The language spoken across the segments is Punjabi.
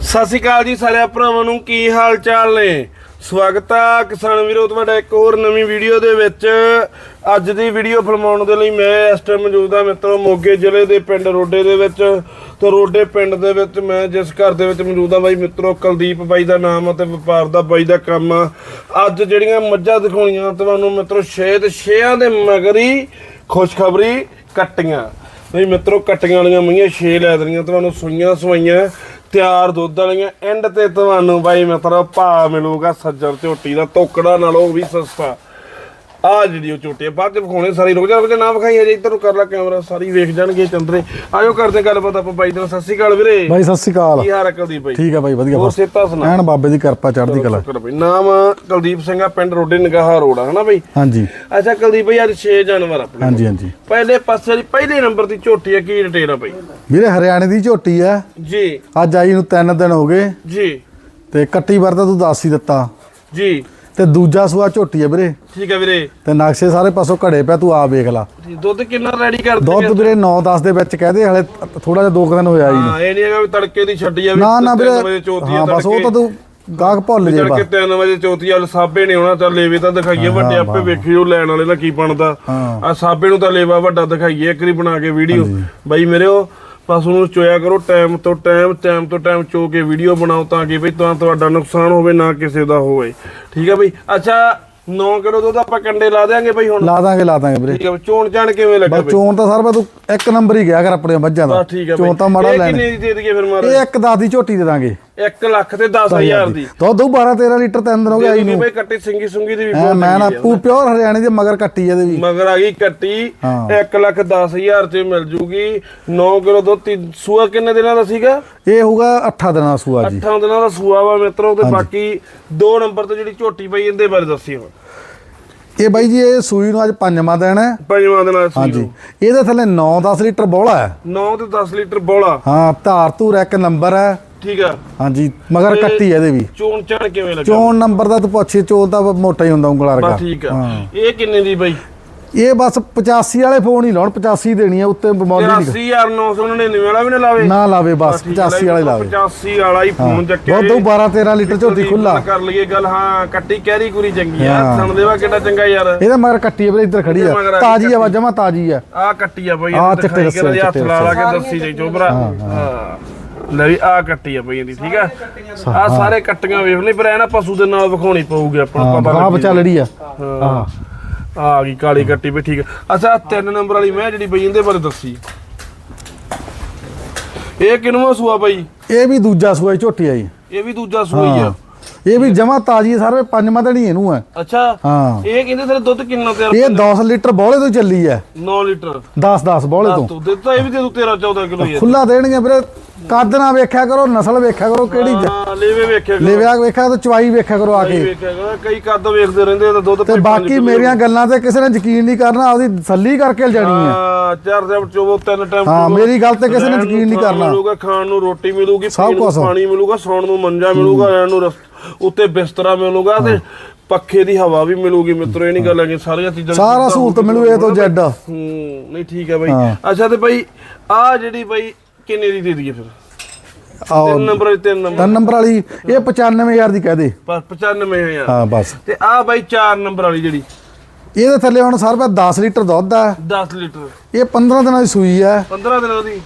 ਸਤਿ ਸ਼੍ਰੀ ਅਕਾਲ ਜੀ ਸਾਰੇ ਭਰਾਵਾਂ ਨੂੰ, ਕੀ ਹਾਲ ਚਾਲ ਨੇ? ਸਵਾਗਤ ਆ ਕਿਸਾਨ ਵੀਰੋ, ਤੁਹਾਡਾ ਇੱਕ ਹੋਰ ਨਵੀਂ ਵੀਡੀਓ ਦੇ ਵਿੱਚ। ਅੱਜ ਦੀ ਵੀਡੀਓ ਫਿਲਮਾਉਣ ਦੇ ਲਈ ਮੈਂ ਇਸ ਟਾਈਮ ਮੌਜੂਦ ਆ ਮਿੱਤਰੋ, ਮੋਗੇ ਜ਼ਿਲ੍ਹੇ ਦੇ ਪਿੰਡ ਰੋਡੇ ਦੇ ਵਿੱਚ। ਤੇ ਰੋਡੇ ਪਿੰਡ ਦੇ ਵਿੱਚ ਮੈਂ ਜਿਸ ਘਰ ਦੇ ਵਿੱਚ ਮੌਜੂਦ ਆ ਬਾਈ ਮਿੱਤਰੋ, ਕੁਲਦੀਪ ਬਾਈ ਦਾ ਨਾਮ ਆ ਤੇ ਵਪਾਰ ਦਾ ਬਾਈ ਦਾ ਕੰਮ ਆ। ਅੱਜ ਜਿਹੜੀਆਂ ਮੱਝਾਂ ਦਿਖਾਉਣੀਆਂ ਤੁਹਾਨੂੰ ਮਿੱਤਰੋ ਛੇ ਤੇ ਛੇਆਂ ਦੇ ਮਗਰੀ ਖੁਸ਼ਖਬਰੀ ਕੱਟੀਆਂ। ਨਹੀਂ ਮਿੱਤਰੋ, ਕੱਟੀਆਂ ਵਾਲੀਆਂ ਮਈਆਂ ਛੇ ਲੈ ਦੇਣੀਆਂ, ਤੁਹਾਨੂੰ ਸੂਈਆਂ ਸਵਾਈਆਂ। ਤਿਆਰ ਦੁੱਧ ਵਾਲੀਆਂ ਐਂਡ ਤੇ ਤੁਹਾਨੂੰ ਬਾਈ ਮਿੱਤਰੋ ਭਾਅ ਮਿਲੂਗਾ ਸੱਜਰ ਝੋਟੀ ਦਾ, ਤੋਕੜਾ ਨਾਲੋਂ ਵੀ ਸਸਤਾ। ਆ ਜਿਹੜੀ ਉਹ ਆ ਬਾਅਦ ਚ ਵਿਖਾਉਣੇ ਸਾਰੀ ਰੁਕ ਜਾ ਰੁਕ ਜਾ ਨਾ ਵਿਖਾਈ ਅਜੇ ਇੱਧਰ ਨੂੰ ਕਰ ਲੈ ਕੈਮਰਾ ਸਾਰੀ ਵੇਖ ਜਾਣਗੇ ਚੰਦਰੇ। ਆਜੋ ਕਰਦੇ ਗੱਲਬਾਤ ਆਪਾਂ ਬਾਈ ਨਾਲ। ਸਤਿ ਸ਼੍ਰੀ ਅਕਾਲ ਵੀਰੇ। ਬਾਈ ਸਤਿ ਸ਼੍ਰੀ ਅਕਾਲ। ਕੀ ਹਾਲ ਹੈ ਕੁਲਦੀਪ ਬਾਈ? ਠੀਕ ਆ ਬਾਈ ਵਧੀਆ। ਹੋਰ ਬਸ ਸੇਤਾ ਸੁਣਾ। ਐਨ ਬਾਬੇ ਦੀ ਕਿਰਪਾ ਚੜ੍ਹਦੀ ਕਲਾ। ਨਾਮ ਕੁਲਦੀਪ ਸਿੰਘ ਆ ਪਿੰਡ ਰੋਡੇ ਨਿਗਾਹਾ ਰੋਡ ਆ ਹਨਾ ਬਾਈ? ਹਾਂਜੀ। ਅੱਛਾ ਕੁਲਦੀਪ ਬਾਈ ਅੱਜ 6 ਜਾਨਵਰ ਆਪਣੇ ਹਾਂਜੀ ਹਾਂਜੀ। ਪਹਿਲੇ ਪਾਸੇ ਦੀ ਪਹਿਲੇ ਨੰਬਰ ਦੀ ਝੋਟੀ ਆ ਕੀ ਡਿਟੇਲ ਆ ਬਾਈ? ਵੀਰੇ ਹਰਿਆਣੇ ਦੀ ਝੋਟੀ ਆ। ਜੀ। ਅੱਜ ਆਈ ਨੂੰ 3 ਦਿਨ ਹੋ ਗਏ। ਜੀ। ਤੇ ਕੱਟੀ ਵਾਰ ਤਾਂ ਤੂੰ ਦੱਸ ਹੀ ਦਿੱਤਾ। ਜੀ। ਤੇ ਦੂਜਾ ਸੂਆ ਝੋਟੀ ਆ ਵੀਰੇ। ਠੀਕ ਹੈ ਵੀਰੇ। ਤੇ ਨਕਸ਼ੇ ਸਾਰੇ ਪਾਸੋਂ ਘੜੇ ਪਿਆ ਤੂੰ ਆ ਵੇਖ ਲਾ। ਦੁੱਧ ਕਿੰਨਾ ਰੈਡੀ ਕਰਦੇ ਦੁੱਧ ਵੀਰੇ 9-10 ਦੇ ਵਿੱਚ ਕਹਦੇ ਹਲੇ ਥੋੜਾ ਜਿਹਾ 2 ਦਿਨ ਹੋਇਆ ਜੀ ਹਾਂ ਇਹ ਨਹੀਂ ਹੈਗਾ ਵੀ ਤੜਕੇ ਦੀ ਛੱਡੀ ਆ ਵੀ ਨਾ ਨਾ ਵੀਰੇ ਹਾਂ ਬਸ ਉਹ ਤਾਂ ਤੂੰ ਗਾਹਕ ਭੁੱਲ ਜੇ ਤੜਕੇ ਬਸ। 3 ਵਜੇ ਚੌਥੀ ਵਾਲ ਸਾਬੇ ਨੇ ਆਉਣਾ ਚੱਲ ਲੇਵੇ ਤਾਂ ਦਿਖਾਈਏ ਵੱਡੇ ਆਪੇ ਵੇਖਿਓ ਲੈਣ ਵਾਲੇ ਦਾ ਕੀ ਬਣਦਾ। ਹਾਂ। ਆ ਸਾਬੇ ਨੂੰ ਤਾਂ ਲੇਵਾ ਵੱਡਾ ਦਿਖਾਈਏ ਇੱਕ ਵਾਰੀ ਬਣਾ ਕੇ ਵੀਡੀਓ। ਬਾਈ ਮੇਰੇ ਉਹ ਪਸ਼ੂ ਨੂੰ ਚੋਇਆ ਕਰੋ ਟਾਈਮ ਤੋਂ ਟਾਈਮ ਟਾਈਮ ਤੋਂ ਟਾਈਮ ਚੋ ਕੇ ਵੀਡੀਓ ਬਣਾਓ ਤਾਂ ਕਿ ਬਈ ਤਾਂ ਤੁਹਾਡਾ ਨੁਕਸਾਨ ਹੋਵੇ ਨਾ ਕਿਸੇ ਦਾ ਹੋਵੇ। ਠੀਕ ਹੈ ਬਈ? ਅੱਛਾ 9 ਕਿਲੋ ਦੁੱਧ ਆਪਾਂ ਕੰਡੇ ਲਾ ਦੇਾਂਗੇ ਬਈ ਹੁਣ। ਲਾ ਦਾਂਗੇ ਲਾ ਦਾਂਗੇ ਵੀਰੇ। ਠੀਕ ਚੋਣ ਚਾਣ ਕਿਵੇਂ ਲੱਗਾ ਬਸ ਬਈ? ਚੋਣ ਤਾਂ ਸਰ ਬਾ ਤੂੰ ਇੱਕ ਨੰਬਰ ਹੀ ਗਿਆ ਕਰ ਆਪਣੇ ਮੱਝਾਂ ਦਾ। ਬਸ ਚੋਣ ਤਾਂ ਮਾੜਾ ਲੈਣ। ਕਿੰਨੇ ਦੀ ਦੇ ਦਈਏ ਫਿਰ ਮਾਰ ਇਹ ਇੱਕ ਦਸ ਦੀ ਝੋਟੀ ਦੇ ਦਾਂਗੇ। 1 ਲੱਖ ਤੇ 10000 ਦੀ। ਦੁੱਧ 12 13 ਲੀਟਰ ਤਿੰਨ ਦਿਨ ਹੋ ਗਏ ਆਈ ਨੂੰ ਬਈ ਕੱਟੀ ਸਿੰਗੀ ਸੁੰਗੀ ਦੀ ਵੀ ਮੈਂ ਨਾ। ਪੂ ਪਿਓਰ ਹਰਿਆਣੇ ਦੇ ਮਗਰ ਕੱਟੀ ਇਹਦੇ ਵੀ। ਮਗਰ ਆ ਗਈ ਕੱਟੀ ਹਾਂ। 1 ਲੱਖ 10000 ਚ ਮਿਲ ਜੂਗੀ। 9 ਕਿਲੋ ਦੁੱਧ ਤੀ- ਸੂਆ ਕਿੰਨੇ ਦਿਨਾਂ ਦਾ ਸੀਗਾ? ਇਹ ਹੋਊਗਾ 8 ਦਿਨਾਂ ਦਾ ਸੂਆ ਜੀ। 8 ਦਿਨਾਂ ਦਾ ਸੂਆ ਵਾ ਮਿੱਤਰੋ ਤੇ ਬਾਕੀ 2 ਨੰਬਰ ਤੇ ਜਿਹੜੀ ਝੋਟੀ ਪਈ ਇਹਦੇ ਬਾਰੇ ਦੱਸਿਓ ਇਹ ਬਾਈ ਜੀ ਇਹ ਸੂਈ ਨੂੰ ਅੱਜ ਪੰਜਵਾਂ ਦਿਨ ਹੈ। ਪੰਜਵਾਂ ਦਿਨਾਂ ਸੀ ਹਾਂਜੀ। ਇਹਦੇ ਥੱਲੇ 9-10 ਲੀਟਰ ਬੋਲਾ ਹੈ। 9 ਤੇ 10 ਲੀਟਰ ਬੋਲਾ ਹਾਂ ਧਾਰ ਧੂਰ ਇੱਕ ਨੰਬਰ ਹੈ। ਠੀਕ ਆ। ਹਾਂਜੀ ਮਗਰ ਤੇ- ਕੱਟੀ ਇਹਦੇ ਵੀ। ਚੋਣ ਚਾਣ ਕਿਵੇਂ ਲੱਗਾ? ਚੋਣ ਨੰਬਰ ਦਾ ਤੂੰ ਪੁੱਛੇ ਚੋਣ ਤਾਂ ਮੋਟਾ ਹੀ ਹੁੰਦਾ ਉਂਗਲਾ ਵਰਗਾ। ਬਸ ਠੀਕ ਆ। ਹਾਂ। ਇਹ ਕਿੰਨੇ ਦੀ ਬਈ? ਇਹ ਬਸ 85 ਵਾਲੇ ਫੋਨ ਹੀ ਲਾਉਣ 85 ਦੇਣੀ ਹੈ ਉੱਤੇ ਬਮੌਲੀ ਨਹੀਂ। 83999 ਵਾਲਾ ਵੀ ਨਾ ਲਾਵੇ। ਨਾ ਲਾਵੇ ਬਸ ਠੀਕ ਆ, 85 ਵਾਲੇ ਲਾਵੇ। 85 ਵਾਲਾ ਹੀ ਫੋਨ ਚੱਕਿਆ ਦੁੱਧ 12 13 ਲੀਟਰ ਝੋਟੀ ਖੁੱਲਾ ਕਰ ਲਈਏ ਗੱਲ ਹਾਂ ਕੱਟੀ ਕੈਰੀ ਕੁਰੀ ਚੰਗੀ ਆ? ਹਾਂ। ਸੁਣ ਦੇਵਾ ਕਿੱਡਾ ਚੰਗਾ ਯਾਰ। ਇਹਦੇ ਮਗਰ ਕੱਟੀ ਹੈ ਵੀਰੇ ਇੱਧਰ ਖੜੀ ਇਹਦੇ ਮਗਰ ਆ ਆ ਤਾਜੀ ਆ ਜਮਾ ਤਾਜੀ ਆ। ਆ ਕੱਟੀ ਆ ਬਈ ਆਹ ਚਿੱਟੇ ਦਿਖਾਈ ਕੇ ਰੱਸੇ, ਹੱਥ ਚਿੱਟੇ ਲਾ ਲਾ ਕੇ ਦੱਸੀ ਜਾਈ ਚੋਬਰਾ। ਹਾਂ। ਲੈ ਵੀ ਆ ਕੱਟੀ ਆ? ਬਈ ਇਹਦੀ ਠੀਕ ਆ ਆ ਸਾਰੇ ਕੱਟੀਆਂ ਵੇਖ ਲਈ ਪਰ ਐ ਨਾ ਪਸ਼ੂ ਦੇ ਨਾਲ ਵਿਖਾਉਣੀ ਪਊਗੀ ਆਪਾਂ ਨੂੰ ਪਤਾ ਆ ਲੱਗੇ ਬਚਾ ਲੜੀ ਆ। ਹਾਂ। ਆ ਗਈ ਕਾਲੀ ਕੱਟੀ ਵੀ ਠੀਕ ਆ। ਅੱਛਾ ਤਿੰਨ ਨੰਬਰ ਵਾਲੀ ਮੈਂ ਜਿਹੜੀ ਬਈ ਇਹਦੇ ਬਾਰੇ ਦੱਸੀ। ਇਹ ਕਿਨਵਾ ਸੂਆ ਬਈ? ਇਹ ਵੀ ਦੂਜਾ ਸੂਆ ਹੀ ਝੋਟੀ ਆਈ ਇਹ ਵੀ ਦੂਜਾ ਸੂਆ ਹੀ ਆ। ਇਹ ਵੀ ਜਮਾ ਤਾਜੀ ਹੈ ਸਾਰੇ ਪੰਜਵਾਂ ਦਿਨ ਹੀ ਇਹਨੂੰ ਹੈ ਅੱਛਾ। ਹਾਂ। ਇਹ ਕਹਿੰਦੇ ਤੇਰੇ ਦੁੱਧ ਕਿੰਨਾ ਤਿਆਰ ਇਹ 10 ਲੀਟਰ ਬੋਲੇ ਤੋਂ ਚੱਲੀ ਹੈ 9 ਲੀਟਰ। 10 10 ਬੋਲੇ ਤੋਂ। ਤੂੰ ਦਿੱਤਾ ਇਹ ਵੀ ਦੇ ਦੂ 13 14 ਕਿਲੋ ਹੀ ਆ। ਖੁੱਲਾ ਦੇਣਗੇ ਵੀਰੇ। ਕੱਦ ਨਾ ਵੇਖਿਆ ਕਰੋ ਨਸਲ ਵੇਖਿਆ ਕਰੋ ਕਿਹੜੀ ਜ- ਹਾਂ ਲੇਵੇ ਵੇਖਿਆ ਕਰੋ, ਲੇਵਿਆ ਵੇਖਿਆ ਤਾਂ ਚਵਾਈ ਵੇਖਿਆ ਕਰੋ ਆ ਕਈ ਕੇ ਵੇਖਿਆ ਕਰੋ, ਕਈ ਕੱਦ ਵੇਖਦੇ ਰਹਿੰਦੇ ਆ ਤਾਂ ਦੁੱਧ ਤੇ ਬਾਕੀ ਮੇਰੀਆਂ ਗੱਲਾਂ ਤੇ ਕਿਸੇ ਨੇ ਯਕੀਨ ਨਹੀਂ ਕਰਨਾ ਆਪਦੀ ਤਸੱਲੀ ਕਰਕੇ ਜਾਣੀ ਹੈ ਹਾਂ ਚਾਰ ਟਾਈਮ ਚੋਵੋ ਤਿੰਨ ਟਾਈਮ ਹਾਂ, ਮੇਰੀ ਗੱਲ ਤੇ ਕਿਸੇ ਨੇ ਰਹਿਣ ਨੂੰ ਯਕੀਨ ਨਹੀਂ ਖਾਣ ਕਰਨਾ। ਮਿਲੂਗਾ ਖਾਣ ਨੂੰ ਰੋਟੀ ਮਿਲੂਗੀ ਸਭ ਪੀਣ ਨੂੰ ਕੁਛ। ਪਾਣੀ ਮਿਲੂਗਾ ਸੌਣ ਨੂੰ ਮੰਜਾ ਮਿਲੂਗਾ ਰਹਿਣ ਨੂੰ ਰਸ- ਉੱਤੇ ਬਿਸਤਰਾ ਮਿਲੂਗਾ ਤੇ ਪੱਖੇ ਦੀ ਹਵਾ ਵੀ ਮਿਲੂਗੀ ਮਿੱਤਰੋ ਇਹ ਨਹੀਂ ਗੱਲ ਹੈ ਕਿ ਸਾਰੀਆਂ ਚੀਜ਼ਾਂ ਸਾਰਾ ਸਹੂਲਤ। ਮਿਲੂ ਇਹ ਤੋਂ ਜੈਡ। ਹੂੰ ਨਹੀਂ ਠੀਕ ਹੈ ਬਾਈ। ਅੱਛਾ ਤੇ ਬਾਈ ਆ ਜਿਹੜੀ ਬਾਈ ਕਿੰਨੇ ਦੀ ਦੇ ਦਈਏ ਫਿਰ? ਤਿੰਨ ਨੰਬਰ ਤਿੰਨ ਨੰਬਰ। ਤਿੰਨ ਨੰਬਰ ਵਾਲੀ ਇਹ 95000 ਦੀ ਕਹਿ ਦੇ। 95000 ਹਾਂ ਬਸ। ਤੇ ਆ ਬਾਈ 4 ਨੰਬਰ ਵਾਲੀ ਜਿਹੜੀ। ਇਹਦੇ ਥੱਲੇ ਹੁਣ ਸਰ ਰੁਪਏ 10 ਲੀਟਰ ਦੁੱਧ ਆ। 10 ਲੀਟਰ। ਇਹ 15 ਦਿਨਾਂ ਦੀ ਸੂਈ ਆ। 15 ਦਿਨਾਂ ਦੀ।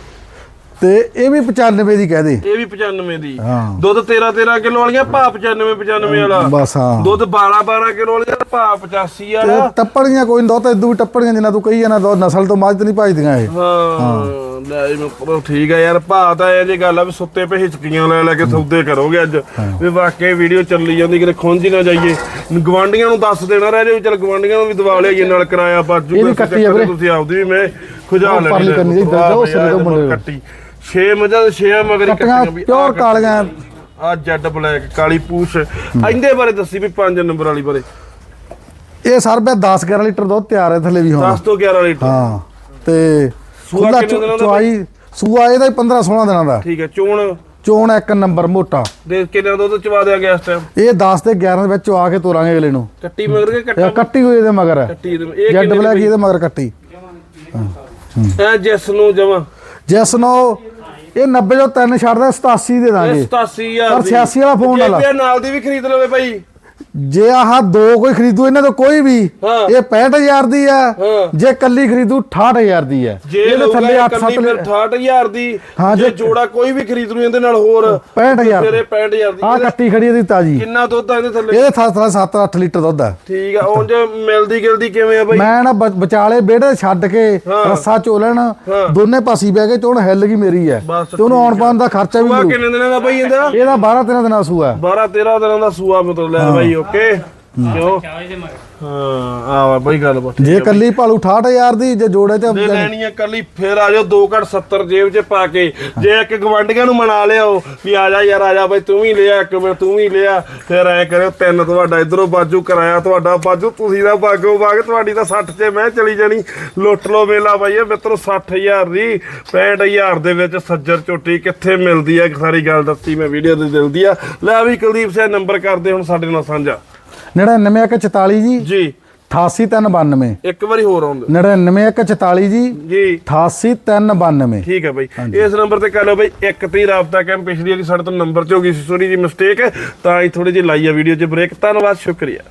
ਤੇ ਇਹ ਵੀ 95 ਦੀ ਕਹਿ ਦੇ। ਇਹ ਵੀ 95 ਦੀ। ਹਾਂ। ਦੁੱਧ 13 13 ਕਿਲੋ ਵਾਲੀਆਂ ਭਾ 95 95 ਵਾਲਾ। ਬਸ ਹਾਂ। ਦੁੱਧ 12 12 ਕਿਲੋ ਵਾਲੀਆਂ ਭਾ 85 ਤੇ ਵਾਲਾ ਟੱਪੜੀਆਂ ਕੋਈ ਦੋ ਤਾਂ ਇਦੋਂ ਵੀ ਟੱਪੜੀਆਂ ਜਿੰਨਾ ਤੂੰ ਕਹੀ ਜਾਣਾ ਦੋ ਨਸਲ ਤੋਂ ਮੱਝ ਤੇ ਨਹੀਂ ਭਜਦੀਆਂ ਇਹ। ਹਾਂ। ਲੈ ਜੀ ਮੈਂ ਠੀਕ ਆ ਯਾਰ ਭਾ ਤਾਂ ਇਹ ਜੇ ਗੱਲ ਆ ਵੀ ਸੁੱਤੇ ਪਏ ਹਿਚਕੀਆਂ ਲੈ ਲੈ ਕੇ ਸੌਦੇ ਕਰੋਗੇ ਅੱਜ। ਵੀ ਵਾਕਈ ਵੀਡੀਓ ਚੱਲੀ ਜਾਂਦੀ ਕਿਤੇ ਖੁੰਝ ਨਾ ਜਾਈਏ। ਗਵਾਂਡੀਆਂ ਨੂੰ ਦੱਸ ਦੇਣਾ ਰਹਿ ਜੇ ਚੱਲ ਗਵਾਂਡੀਆਂ ਨੂੰ ਵੀ ਦਵਾ ਲਿਆਈਏ ਨਾਲ ਕਿਰਾਇਆ ਬਚ ਜੂਗਾ ਇਹ ਵੀ ਕੱਟੀ ਆ ਵੀਰੇ। ਤੁਸੀਂ ਆਪਦੀ ਵੀ ਮੈਂ ਖੁਜਾ ਲੈਣੀ ਪਰਲੀ ਕਰਨੀ ਸਿਰੇ ਤੋਂ ਮੁੰਡੇ। ਕੱਟੀ। 6 ਮੱਝਾਂ ਤੇ 6 ਮਗਰ ਕੱਟੀਆਂ ਵੀ ਪਿਓਰ ਕਾਲੀਆਂ। ਆ ਜੈਡ ਬਲੈਕ ਕਾਲੀ ਪੂਛ। ਇਹਦੇ ਬਾਰੇ ਦੱਸੀ ਵੀ 5 ਨੰਬਰ ਵਾਲੀ ਬਾਰੇ। ਇਹ ਸਰ ਰੁਪਏ 10 11 ਲੀਟਰ ਦੁੱਧ ਤਿਆਰ ਹੈ ਥੱਲੇ ਵੀ ਹੁਣ। 10 ਤੋਂ 11 ਲੀਟਰ। ਹਾਂ ਤੇ ਸੂਆ ਕਿੰਨੇ ਦਿਨਾਂ ਦਾ ਚਵਾਈ ਸੂਆ ਇਹਦਾ ਹੀ 15 16 ਦਿਨਾਂ ਦਾ। ਠੀਕ ਹੈ ਚੋਣ। ਚੋਣ ਇੱਕ ਨੰਬਰ ਮੋਟਾ। ਦੇ ਕਿੰਨਾ ਦੁੱਧ ਚਵਾ ਦਿਆ ਗਿਆ ਇਸ ਟਾਈਮ ਇਹ 10 ਤੇ 11 ਦੇ ਵਿੱਚ ਆ ਕੇ ਤੋਰਾਂਗੇ ਅਗਲੇ ਨੂੰ। ਕੱਟੀ ਮਗਰ ਕੇ ਇਹ ਕੱਟਾ ਕੱਟੀ ਹੋਈ ਇਹਦੇ ਮਗਰ। ਹੈ ਕੱਟੀ ਇਹਦੇ- ਇਹ ਜੈਡ ਕਿੰਨੇ ਬਲੈਕ ਇਹਦੇ ਮਗਰ ਕੱਟੀ। ਐ ਜਿਸ ਨੂੰ ਜਮਾ। ਜਿਸ ਨੂੰ ਇਹ 90 ਜੋ ਤਿੰਨ ਛੱਡਦਾ 87 ਦੇ ਦਾਂਗੇ। 87000 ਪਰ 86 ਵਾਲਾ ਫੋਨ ਜੇ ਵਾਲਾ। ਕੋਈ ਨਾਲ ਦੀ ਵੀ ਖਰੀਦ ਲਵੇ ਭਾਈ। ਜੇ ਆਹ ਦੋ ਕੋਈ ਖਰੀਦੂ ਇਹਨਾਂ ਤੋਂ ਕੋਈ ਵੀ ਹਾਂ। ਇਹ 65000 ਦੀ ਆ। ਹਾਂ। ਜੇ ਕੱਲੀ ਖਰੀਦੂ 68000 ਦੀ ਆ। ਜੇ ਥੱਲੇ 8 ਕੱਲੀ 7 ਫਿਰ 68000 ਦੀ। ਹਾਂ, ਜੇ ਜੋੜਾ ਕੋਈ ਵੀ ਖਰੀਦ ਲੂ ਇਹਦੇ ਨਾਲ ਹੋਰ 65000 ਫਿਰ ਇਹ 65000 ਦੀ ਆ ਇਹਦਾ ਕੱਟੀ ਖੜੀ ਇਹਦੀ ਤਾਜੀ। ਕਿੰਨਾ ਦੁੱਧ ਆ ਇਹਦੇ ਥੱਲੇ? ਇਹਦੇ ਥਾਂ ਥਾਂ 7-8 ਲੀਟਰ ਦੁੱਧ ਆ। ਠੀਕ ਆ ਉਂਝ ਮਿਲਦੀ ਗਿਲਦੀ ਕਿਵੇਂ ਆ ਭਾਈ ਮੈਂ ਨਾ ਵਿਚਾਲੇ ਵਿਹੜੇ ਛੱਡ ਕੇ ਹਾਂ। ਰੱਸਾ ਚੋਲਣ ਹਾਂ। ਦੋਨੇ ਪਾਸੀ ਬਹਿ ਕੇ ਚੋਣ ਹਿੱਲ ਗਈ ਮੇਰੀ ਆ। ਬਸ ਤੇ ਉਹਨੂੰ ਆਉਣ ਪਾਉਣ ਦਾ ਖਰਚਾ ਵੀ ਮਿਲੂ ਕਿੰਨੇ ਦਿਨਾਂ ਦਾ ਭਾਈ ਇਹਦਾ? ਇਹਦਾ 12 13 ਦਿਨਾਂ ਦਾ ਸੂਆ। 12 13 ਦਿਨਾਂ ਦਾ ਸੂਆ ਮਤਲਬ ਲੈ ਭਾਈ ਓਕੇ ਕਿਉਂ? ਹਾਂ ਆ ਗੱਲ ਬਾਤ ਜੇ ਕੱਲੀ ਭਾਲੂ 68000 ਦੀ ਜੇ ਜੋੜੇ ਤੇ ਜੇ ਲੈਣੀ ਆ ਕੱਲੀ ਫੇਰ ਆ ਜਾਓ 2 ਘੜ 70 ਜੇਬ 'ਚ ਪਾ ਕੇ। ਜੇ ਇੱਕ ਗਵੰਡੀਆਂ ਨੂੰ ਮਨਾ ਲਿਆਓ ਵੀ ਆ ਜਾ ਯਾਰ ਆ ਜਾ ਬਈ ਤੂੰ ਵੀ ਲਿਆ ਇੱਕ ਮਿੰਟ ਤੂੰ ਵੀ ਲਿਆ। ਫਿਰ ਐ ਕਰਿਓ ਤਿੰਨ ਤੁਹਾਡਾ ਇਧਰੋਂ ਬਾਜੂ ਕਰਾਇਆ ਤੁਹਾਡਾ ਬਾਜੂ ਤੁਸੀਂ ਦਾ ਬਾਗੋ ਬਾਗ ਤੁਹਾਡੀ ਤਾਂ 60 'ਚ ਮੈਂ ਚਲੀ ਜਾਣੀ। ਲੁੱਟ ਲੋ ਮੇਲਾ ਬਾਈ ਇਹ ਮਿੱਤਰੋ 60000 ਦੀ 65000 ਦੇ ਵਿੱਚ ਸੱਜਰ ਝੋਟੀ ਕਿੱਥੇ ਮਿਲਦੀ ਆ? ਸਾਰੀ ਗੱਲ ਦੱਸੀ ਮੈਂ ਵੀਡੀਓ ਦੇ ਦਿਲਦੀ ਆ। ਲੈ ਵੀ ਕੁਲਦੀਪ ਸਿੰਘ ਨੰਬਰ ਕਰਦੇ ਹੁਣ ਸਾਡੇ ਨਾਲ ਸਾਂਝਾ। 99144 ਜੀ। ਜੀ। 88392 ਇੱਕ ਵਾਰੀ ਹੋਰ ਆਉਂਦੇ। 99144 ਜੀ। ਜੀ। 88392 ਠੀਕ ਹੈ ਬਾਈ। ਇਸ ਨੰਬਰ ਤੇ ਕਰ ਲਓ ਬਾਈ ਇੱਕ ਤੇ ਰਾਬਤਾ ਕੈਮ ਪਿਛਲੀ ਵਾਰੀ ਸਾਡੇ ਤੋਂ ਨੰਬਰ ਚ ਹੋ ਗਈ ਸੀ ਥੋੜੀ ਜੀ ਮਿਸਟੇਕ ਤਾਂ ਹੀ ਥੋੜੀ ਜਿਹੀ ਲਾਈ ਆ ਵੀਡੀਓ 'ਚ ਬ੍ਰੇਕ ਧੰਨਵਾਦ ਸ਼ੁਕਰੀਆ।